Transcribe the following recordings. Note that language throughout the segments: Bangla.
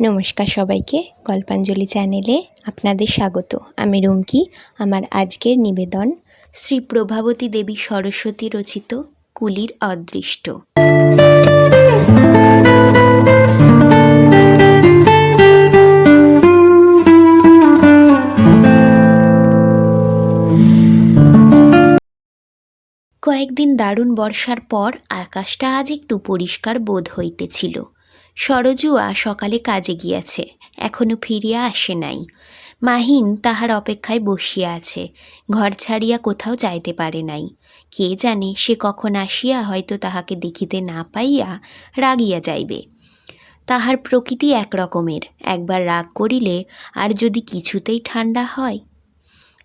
নমস্কার সবাইকে গল্পাঞ্জলি চ্যানেলে আপনাদের স্বাগত। আমি রুমকি। আমার আজকের নিবেদন, শ্রী প্রভাবতী দেবী সরস্বতী রচিত কুলির অদৃষ্ট। কয়েকদিন দারুণ বর্ষার পর আকাশটা আজ একটু পরিষ্কার বোধ হইতেছিল। সরজুয়া সকালে কাজে গিয়াছে, এখনও ফিরিয়া আসে নাই। মাহিন তাহার অপেক্ষায় বসিয়া আছে, ঘর ছাড়িয়া কোথাও যাইতে পারে নাই। কে জানে সে কখন আসিয়া হয়তো তাহাকে দেখিতে না পাইয়া রাগিয়া যাইবে। তাহার প্রকৃতি একরকমের, একবার রাগ করিলে আর যদি কিছুতেই ঠান্ডা হয়?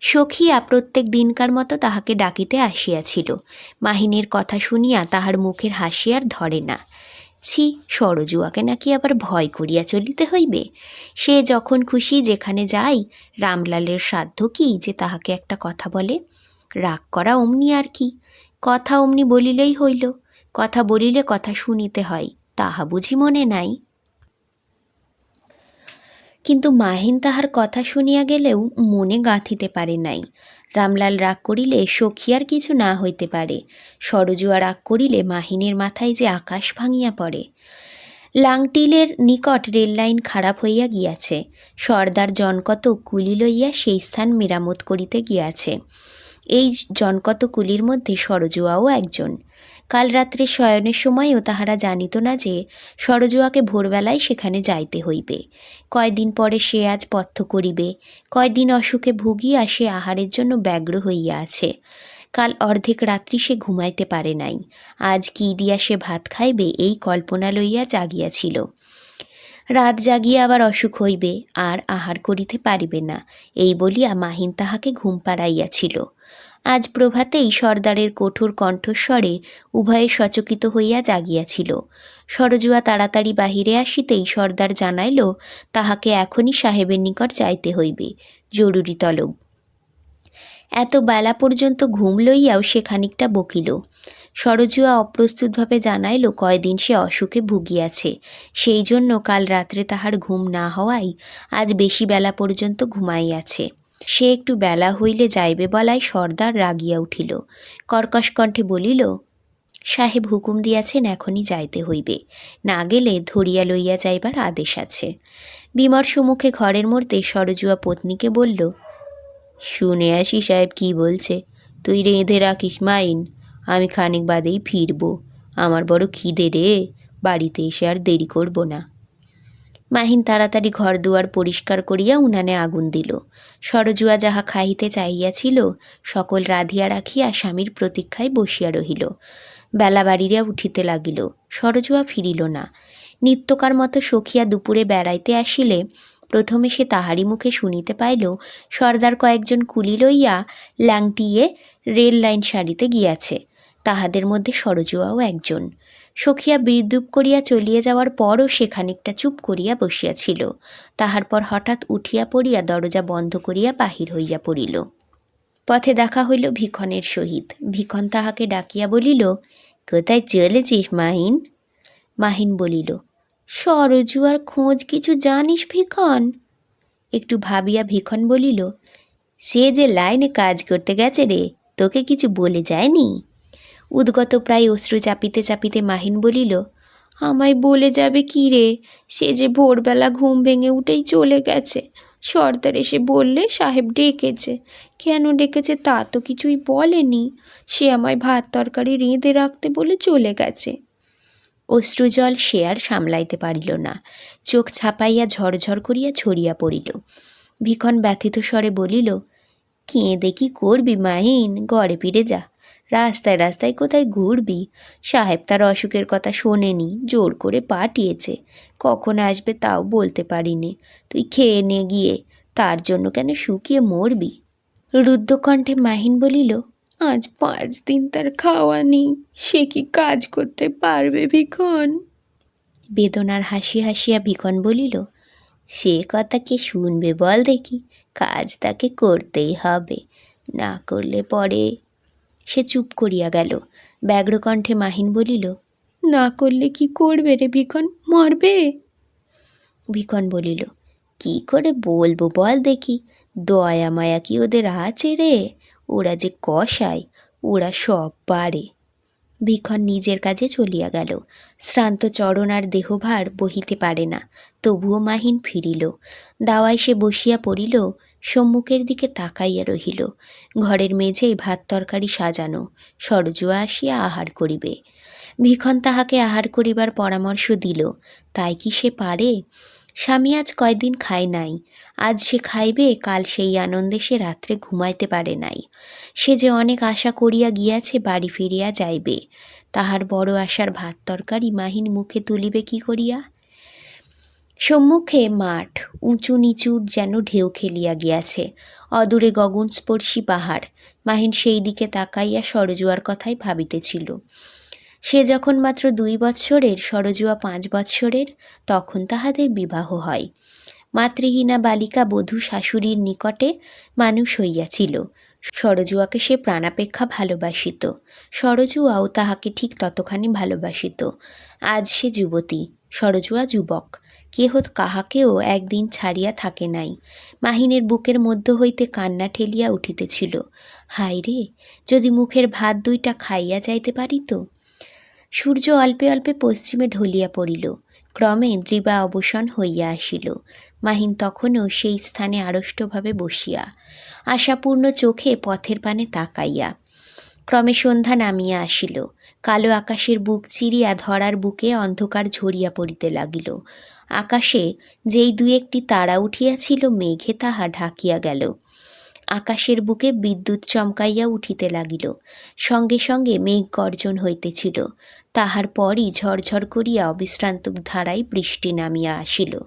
সখিয়া প্রত্যেক দিনকার মতো তাহাকে ডাকিতে আসিয়াছিল। মাহিনের কথা শুনিয়া তাহার মুখের হাসি আর ধরে না। ছি, সরজুয়াকে নাকি আবার ভয় করিয়া চলিতে হইবে? সে যখন খুশি যেখানে যাই, রামলালের সাধ্য কি যে তাহাকে একটা কথা বলে? রাগ করা অমনি আর কি? কথা অমনি বলিলেই হইল। কথা বলিলে কথা শুনিতে হয়, তাহা বুঝি মনে নাই। কিন্তু মাহিন তাহার কথা শুনিয়া গেলেও মনে গাঁথিতে পারে নাই। রামলাল রাগ করিলে সখিয়ার কিছু না হইতে পারে। সরজুয়া রাগ করিলে মাহিনের মাথায় যে আকাশ ভাঙিয়া পড়ে। লাংটিলের নিকট রেললাইন খারাপ হইয়া গিয়াছে। সর্দার জনকত কুলি লইয়া সেই স্থান মেরামত করিতে গিয়াছে। এই জনকত কুলির মধ্যে সরজুয়াও একজন। কাল রাত্রে শয়নের সময়ও তাহারা জানিত না যে সরজুয়াকে ভোরবেলায় সেখানে যাইতে হইবে। কয়দিন পরে সে আজ পথ্য করিবে, কয়দিন অসুখে ভুগিয়া সে আহারের জন্য ব্যগ্র হইয়া আছে। কাল অর্ধেক রাত্রি সে ঘুমাইতে পারে নাই। আজ কি দিয়া সে ভাত খাইবে এই কল্পনা লইয়া জাগিয়াছিল। রাত জাগিয়া আবার অসুখ হইবে, আর আহার করিতে পারিবে না, এই বলিয়া মাহিন তাহাকে ঘুম পাড়াইয়াছিল। আজ প্রভাতেই সর্দারের কঠোর কণ্ঠস্বরে উভয়ে সচকিত হইয়া জাগিয়াছিল। সরজুয়া তাড়াতাড়ি বাহিরে আসিতেই সর্দার জানাইল, তাহাকে এখনই সাহেবের নিকট যাইতে হইবে। জরুরি তলব এত বেলা পর্যন্ত ঘুম লইয়াও সে খানিকটা বকিল। সরজুয়া অপ্রস্তুতভাবে জানাইল, কয়দিন সে অসুখে ভুগিয়াছে। সেই জন্য কাল রাত্রে তাহার ঘুম না হওয়ায় আজ বেশি বেলা পর্যন্ত ঘুমাইয়াছে। সে একটু বেলা হইলে যাইবে বলায় সর্দার রাগিয়া উঠিল। কর্কশ কণ্ঠে বলিল, সাহেব হুকুম দিয়াছেন, এখনই যাইতে হইবে। না গেলে ধরিয়া লইয়া যাইবার আদেশ আছে। বিমর সম্মুখে ঘরের মধ্যে সরজুয়া পত্নীকে বলল, শুনে আসি সাহেব কি বলছে? তুই রেঁধে রাখিস মাইন, আমি খানিক বাদেই ফিরব। আমার বড় খিদে রে, বাড়িতে এসে আর দেরি করব না। মাহিন তাড়াতাড়ি ঘর দুয়ার পরিষ্কার করিয়া উনানে আগুন দিল। সরজুয়া যাহা খাইতে চাহিয়াছিল, সকল রাধিয়া রাখিয়া স্বামীর প্রতীক্ষায় বসিয়া রহিল। বেলা বাড়িয়া উঠিতে লাগিল, সরজুয়া ফিরিল না। নিত্যকার মতো সখিয়া দুপুরে বেড়াইতে আসিলে, প্রথমে সে তাহারি মুখে শুনিতে পাইল, সর্দার কয়েকজন কুলি লইয়া ল্যাংটিয়ে রেল লাইন সারিতে গিয়াছে। তাহাদের মধ্যে সরজুয়াও একজন। সখিয়া বিদ্যুপ করিয়া চলিয়া যাওয়ার পরও সে খানিকটা চুপ করিয়া বসিয়াছিল। তাহার পর হঠাৎ উঠিয়া পড়িয়া দরজা বন্ধ করিয়া বাহির হইয়া পড়িল। পথে দেখা হইল ভিখনের সহিত। ভিখন তাহাকে ডাকিয়া বলিল, কোথায় চলেছিস মাহিন? মাহিন বলিল সরজুয়ার খোঁজ কিছু জানিস ভিখন? একটু ভাবিয়া ভিখন বলিল, সে যে লাইনে কাজ করতে গেছে রে, তোকে কিছু বলে যায়নি? উদ্গত প্রায় অশ্রু চাপিতে চাপিতে মাহিন বলিল, আমায় বলে যাবে কি রে? সে যে ভোরবেলা ঘুম ভেঙে উঠেই চলে গেছে। সর্দার এসে বললে, সাহেব ডেকেছে। কেন ডেকেছে তা তো কিছুই বলেনি। সে আমায় ভাত তরকারি রেঁধে রাখতে বলে চলে গেছে। অশ্রুজল সে আর সামলাইতে পারিল না। চোখ ছাপাইয়া ঝরঝর করিয়া ছড়িয়া পড়িল। ভিখন ব্যথিত স্বরে বলিল, কেঁদে কি করবি মাহিন? ঘরে ফিরে যা। রাস্তায় রাস্তায় কোথায় ঘুরবি? সাহেব তার অসুখের কথা শোনেনি, জোর করে পাঠিয়েছে। কখন আসবে তাও বলতে পারিনি। তুই খেয়ে নে গিয়ে, তার জন্য কেন শুকিয়ে মরবি? রুদ্রকণ্ঠে মাহিন বলিল, আজ পাঁচ দিন তার খাওয়া নেই, সে কি কাজ করতে পারবে ভিখন? বেদনার হাসি হাসিয়া ভিখন বলিল, সে কথা কে শুনবে বল দেখি, কাজ তাকে করতেই হবে। না করলে পরে সে চুপ করিয়া গেল। ব্যগ্রকণ্ঠে মাহিন বলিল, না করলে কি করবে রে ভিখন মরবে? ভিকন বলিল, কি করে বলব বল দেখি। দয়া মায়া কি ওদের আছে রে? ওরা যে কষায়, ওরা সব পারে। ভিখন নিজের কাজে চলিয়া গেল। শ্রান্ত চরণ আর দেহভার বহিতে পারে না, তবুও মাহিন ফিরিল। দাওয়ায় সে বসিয়া পড়িল সম্মুখের দিকে তাকাইয়া রহিল। ঘরের মেঝেই ভাত তরকারি সাজানো সরজুয়া আসিয়া আহার করিবে। ভিখন তাহাকে আহার করিবার পরামর্শ দিল, তাই কি সে পারে? স্বামী আজ কয়দিন খায় নাই। আজ সে খাইবে, কাল সেই আনন্দে সে রাত্রে ঘুমাইতে পারে নাই। সে যে অনেক আশা করিয়া গিয়াছে, বাড়ি ফিরিয়া যাইবে। তাহার বড় আশার ভাত তরকারি মাহিন মুখে তুলিবে কি করিয়া? সম্মুখে মাঠ, উঁচু নিচুর যেন ঢেউ খেলিয়া গিয়াছে। অদূরে গগনস্পর্শী পাহাড়। মাহিন সেই দিকে তাকাইয়া সরজুয়ার কথাই ভাবিতেছিল। সে যখন মাত্র দুই বৎসরের, সরজুয়া পাঁচ বৎসরের, তখন তাহাদের বিবাহ হয়। মাতৃহীনা বালিকা বধূ শাশুড়ির নিকটে মানুষ হইয়াছিল। সরজুয়াকে সে প্রাণাপেক্ষা ভালোবাসিত। সরজুয়াও তাহাকে ঠিক ততখানি ভালোবাসিত। আজ সে যুবতী, সরজুয়া যুবক। কেহ কাহাকেও একদিন ছাড়িয়া থাকে নাই। মাহিনের বুকের মধ্য হইতে কান্না ঠেলিয়া উঠিতেছিল। হায় রে, যদি মুখের ভাত দুইটা খাইয়া যাইতে পারিত সূর্য অল্পে অল্পে পশ্চিমে ঢলিয়া পড়িল। ক্রমে দ্রিবা অবসান হইয়া আসিল। মাহিন তখনও সেই স্থানে আড়ষ্টভাবে বসিয়া, আশাপূর্ণ চোখে পথের পানে তাকাইয়া। ক্রমে সন্ধ্যা নামিয়া আসিল। কালো আকাশের বুক চিরিয়া ধরার বুকে অন্ধকার ঝরিয়া পড়িতে লাগিল। আকাশে যেই দু একটি তারা উঠিয়াছিল, মেঘে তাহা ঢাকিয়া গেল। আকাশের বুকে বিদ্যুৎ চমকাইয়া উঠিতে লাগিল। সঙ্গে সঙ্গে মেঘ গর্জন হইতেছিল। তাহার পরই ঝরঝর করিয়া অবিশ্রান্ত ধারায় বৃষ্টি নামিয়া আসিল।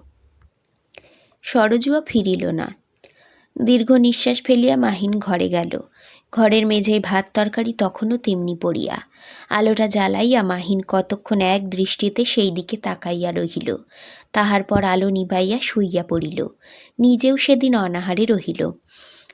সরজুয়া ফিরিল না। দীর্ঘ নিঃশ্বাস ফেলিয়া মাহিন ঘরে গেল। ঘরের মেঝেয় ভাত তরকারি তখনও তেমনি পড়িয়া। আলোটা জ্বালাইয়া মাহিন কতক্ষণ এক দৃষ্টিতে সেই দিকে তাকাইয়া রহিল। তাহার পর আলো নিবাইয়া শুইয়া পড়িল। নিজেও সেদিন অনাহারে রহিল।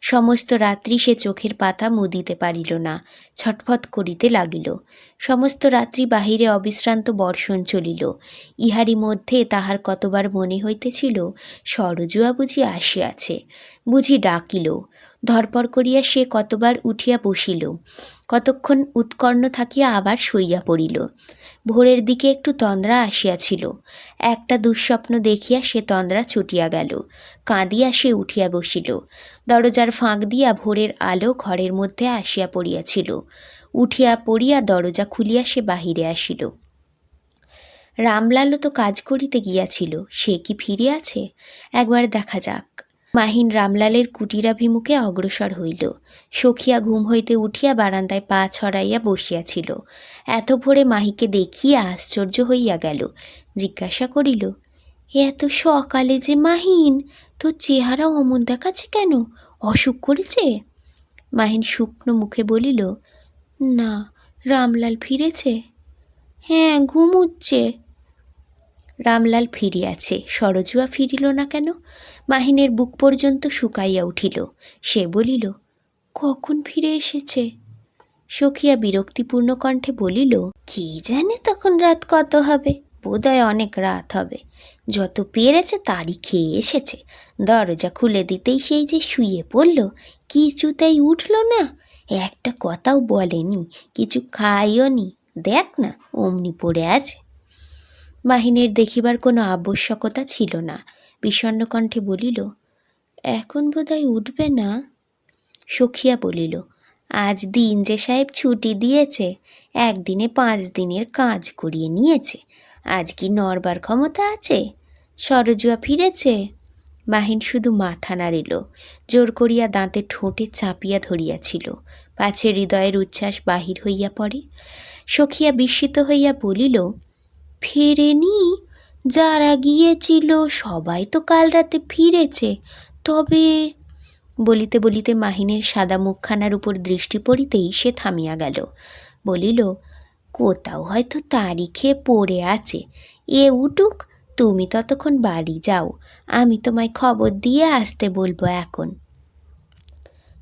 সমস্ত রাত্রি সে চোখের পাতা মুদিতে পারিল না, ছটফট করিতে লাগিল। সমস্ত রাত্রি বাহিরে অবিশ্রান্ত বর্ষণ চলিল। ইহারি মধ্যে তাহার কতবার মনে হইতেছিল, সরজুয়া বুঝি আসিয়াছে। বুঝি ডাকিল। ধরপর করিয়া সে কতবার উঠিয়া বসিল, কতক্ষণ উৎকর্ণ থাকিয়া আবার শুইয়া পড়িল। ভোরের দিকে একটু তন্দ্রা আসিয়াছিল। একটা দুঃস্বপ্ন দেখিয়া সে তন্দ্রা ছুটিয়া গেল। কাঁদিয়া সে উঠিয়া বসিল। দরজার ফাঁক দিয়া ভোরের আলো ঘরের মধ্যে আসিয়া পড়িয়াছিল। উঠিয়া পড়িয়া দরজা খুলিয়া সে বাহিরে আসিল। রামলালও তো কাজ করিতে গিয়াছিল, সে কি ফিরে আছে একবার দেখা যাক। মাহিন রামলালের কুটিরাভিমুখে অগ্রসর হইল। সখিয়া ঘুম হইতে উঠিয়া বারান্দায় পা ছড়াইয়া বসিয়াছিল। এত ভোরে মাহিকে দেখিয়া আশ্চর্য হইয়া গেল। জিজ্ঞাসা করিল এত সকালে যে মাহিন, তোর চেহারা অমন দেখাচ্ছে কেন? অসুখ করেছে? মাহিন শুকনো মুখে বলিল, না, রামলাল ফিরেছে। হ্যাঁ ঘুমুচ্ছে। রামলাল ফিরিয়াছে। সরজুয়া ফিরিল না কেন? মাহিনের বুক পর্যন্ত শুকাইয়া উঠিল। সে বলিল, কখন ফিরে এসেছে? সখিয়া বিরক্তিপূর্ণ কণ্ঠে বলিল, কি জানে তখন রাত কত হবে? বোধহয় অনেক রাত হবে। যত পেরেছে তারই খেয়ে এসেছে। দরজা খুলে দিতেই সেই যে শুয়ে পড়ল কিছুতেই উঠল না? একটা কথাও বলেনি, কিছু খাইও নি দেখ না, অমনি পড়ে আছে। মাহিনের দেখিবার কোনো আবশ্যকতা ছিল না। বিষণ্ণ কণ্ঠে বলিল, এখন বোধহয় উঠবে না? সখিয়া বলিল, আজ দিন যে সাহেব ছুটি দিয়েছে, একদিনে পাঁচ দিনের কাজ করিয়ে নিয়েছে। আজ কি নড়বার ক্ষমতা আছে? সরজুয়া ফিরেছে? মাহিন শুধু মাথা নাড়িল, জোর করিয়া দাঁতে ঠোঁটে চাপিয়া ধরিয়াছিল। পাছে হৃদয়ের উচ্ছ্বাস বাহির হইয়া পড়ে। সখিয়া বিস্মিত হইয়া বলিল ফেরেনি, যারা গিয়েছিল, সবাই তো কাল রাতে ফিরেছে। তবে বলিতে বলিতে মাহিনের সাদা মুখখানার উপর দৃষ্টি পড়িতেই সে থামিয়া গেল। বলিল, কোথাও হয়তো তারিখে পড়ে আছে। এ উঠুক তুমি ততক্ষণ বাড়ি যাও। আমি তোমায় খবর দিয়ে আসতে বলব এখন।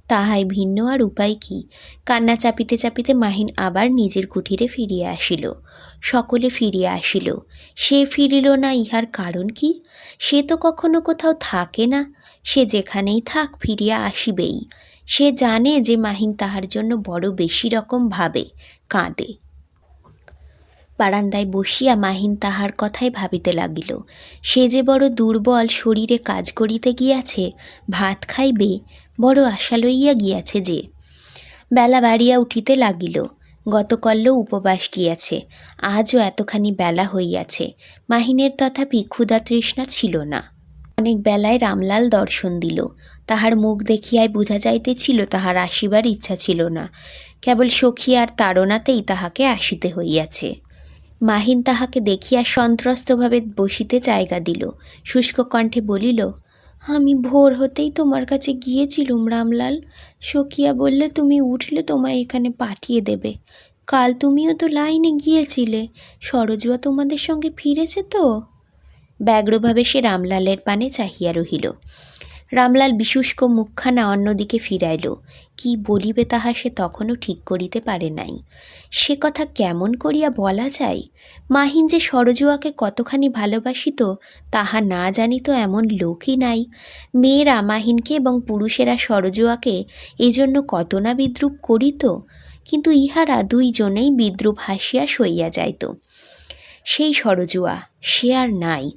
তাহাই ভিন্ন আর উপায় কি? কান্না চাপিতে চাপিতে মাহিন আবার নিজের কুঠিরে ফিরিয়া আসিল। সকলে ফিরিয়া আসিল। সে ফিরিল না ইহার কারণ কি? সে তো কখনো কোথাও থাকে না। সে যেখানেই থাক ফিরিয়া আসিবেই। সে জানে যে মাহিন তাহার জন্য বড় বেশি রকম ভাবে, কাঁদে। বারান্দায় বসিয়া মাহিন তাহার কথাই ভাবিতে লাগিল। সে যে বড় দুর্বল শরীরে কাজ করিতে গিয়াছে, ভাত খাইবে বড় আশা লইয়া গিয়াছে যে, বেলা বাড়িয়া উঠিতে লাগিল। গতকল্য উপবাস গিয়াছে। আজও এতখানি বেলা হইয়াছে। মাহিনের তথাপি ক্ষুধা তৃষ্ণা ছিল না। অনেক বেলায় রামলাল দর্শন দিল। তাহার মুখ দেখিয়াই বুঝা যাইতেছিল, তাহার আসিবার ইচ্ছা ছিল না। কেবল সখী আর তাড়নাতেই তাহাকে আসিতে হইয়াছে। মাহিন তাহাকে দেখিয়া সন্ত্রস্তভাবে বসিতে জায়গা দিল। শুষ্ক কণ্ঠে বলিল আমি ভোর হতেই তোমার কাছে গিয়েছিলুম, রামলাল। সখিয়া বললে, তুমি উঠলে তোমায় এখানে পাঠিয়ে দেবে। কাল তুমিও তো লাইনে গিয়েছিলে। সরজুয়া তোমাদের সঙ্গে ফিরেছে তো? ব্যগ্রভাবে সে রামলালের পানে চাহিয়া রহিল। রামলাল বিশুষ্ক মুখখানা অন্যদিকে ফিরাইল। কি বলিবে তাহা সে তখনও ঠিক করিতে পারে নাই। সে কথা কেমন করিয়া বলা যায়? মাহিন যে সরজুয়াকে কতখানি ভালোবাসিত, তাহা না জানিত এমন লোকই নাই। মেয়েরা মাহিনকে এবং পুরুষেরা সরজুয়াকে এজন্য কত না বিদ্রুপ করিত? কিন্তু ইহারা দুইজনেই বিদ্রুপ হাসিয়া সইয়া যাইত। সেই সরজুয়া, সে আর নাই।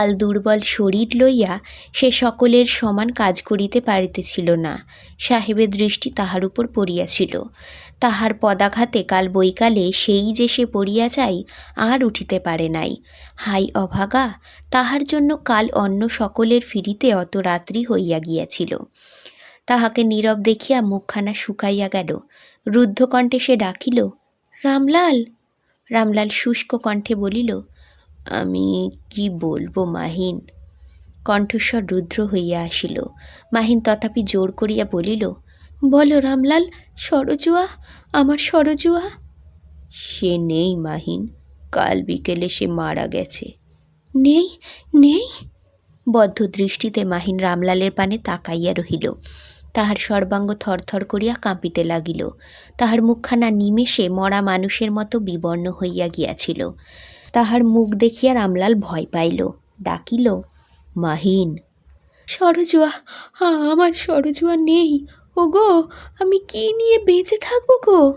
কাল দুর্বল শরীর লইয়া সে সকলের সমান কাজ করিতে পারিতেছিল না। সাহেবের দৃষ্টি তাহার উপর পড়িয়াছিল। তাহার পদাঘাতে কাল বৈকালে সেই যে সে পড়িয়া যায়, আর উঠিতে পারে নাই। হাই অভাগা, তাহার জন্য কাল অন্য সকলের ফিরিতে অত রাত্রি হইয়া গিয়াছিল। তাহাকে নীরব দেখিয়া মুখখানা শুকাইয়া গেল। রুদ্ধকণ্ঠে সে ডাকিল, রামলাল! রামলাল শুষ্ক কণ্ঠে বলিল আমি কি বলব, মাহিন? কণ্ঠস্বর রুদ্র হইয়া আসিল। মাহিন তথাপি জোর করিয়া বলিল, বলো রামলাল, সরজুয়া, আমার সরজুয়া? সে নেই, মাহিন। কাল বিকেলে সে মারা গেছে। নেই নেই? বদ্ধ দৃষ্টিতে মাহিন রামলালের পানে তাকাইয়া রহিল। তাহার সর্বাঙ্গ থরথর করিয়া কাঁপিতে লাগিল। তাহার মুখখানা নিমেষে মরা মানুষের মতো বিবর্ণ হইয়া গিয়াছিল। তাহার মুখ দেখিয়া রামলাল ভয় পাইল, ডাকিল, মাহিন। সরজুয়া আমার সরজুয়া নেই। ও গো আমি কি নিয়ে বেঁচে থাকব গো?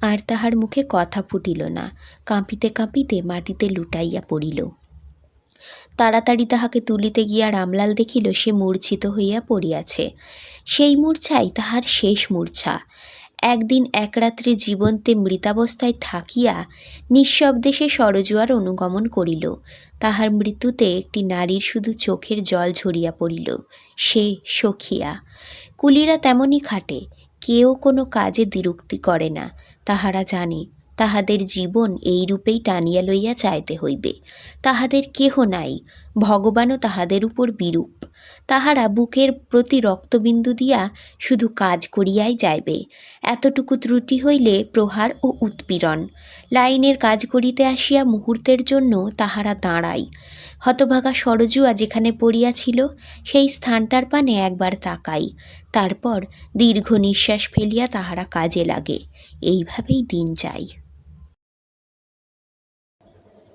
আর তাহার মুখে কথা ফুটিল না, কাঁপিতে কাঁপিতে মাটিতে লুটাইয়া পড়িল। তাড়াতাড়ি তাহাকে তুলিতে গিয়া রামলাল দেখিল, সে মূর্ছিত হইয়া পড়িয়াছে। সেই মূর্ছাই তাহার শেষ মূর্ছা। একদিন এক রাত্রে জীবন্তে মৃতাবস্থায় থাকিয়া নিঃশব্দে সে সরজুয়ার অনুগমন করিল। তাহার মৃত্যুতে একটি নারীর শুধু চোখের জল ঝরিয়া পড়িল। সে সখিয়া। কুলিরা তেমনই খাটে। কেউ কোনো কাজে দ্বিরুক্তি করে না। তাহারা জানে, তাহাদের জীবন এই রূপেই টানিয়া লইয়া চাইতে হইবে। তাহাদের কেহ নাই। ভগবানও তাহাদের উপর বিরূপ। তাহারা বুকের প্রতি রক্তবিন্দু দিয়া শুধু কাজ করিয়াই যাইবে। এতটুকু ত্রুটি হইলে প্রহার ও উৎপীড়ন। লাইনের কাজ করিতে আসিয়া মুহূর্তের জন্য তাহারা দাঁড়ায় হতভাগা সরজুয়া যেখানে পড়িয়াছিল সেই স্থানটার পানে একবার তাকাই। তারপর দীর্ঘ নিঃশ্বাস ফেলিয়া তাহারা কাজে লাগে। এইভাবেই দিন যায়।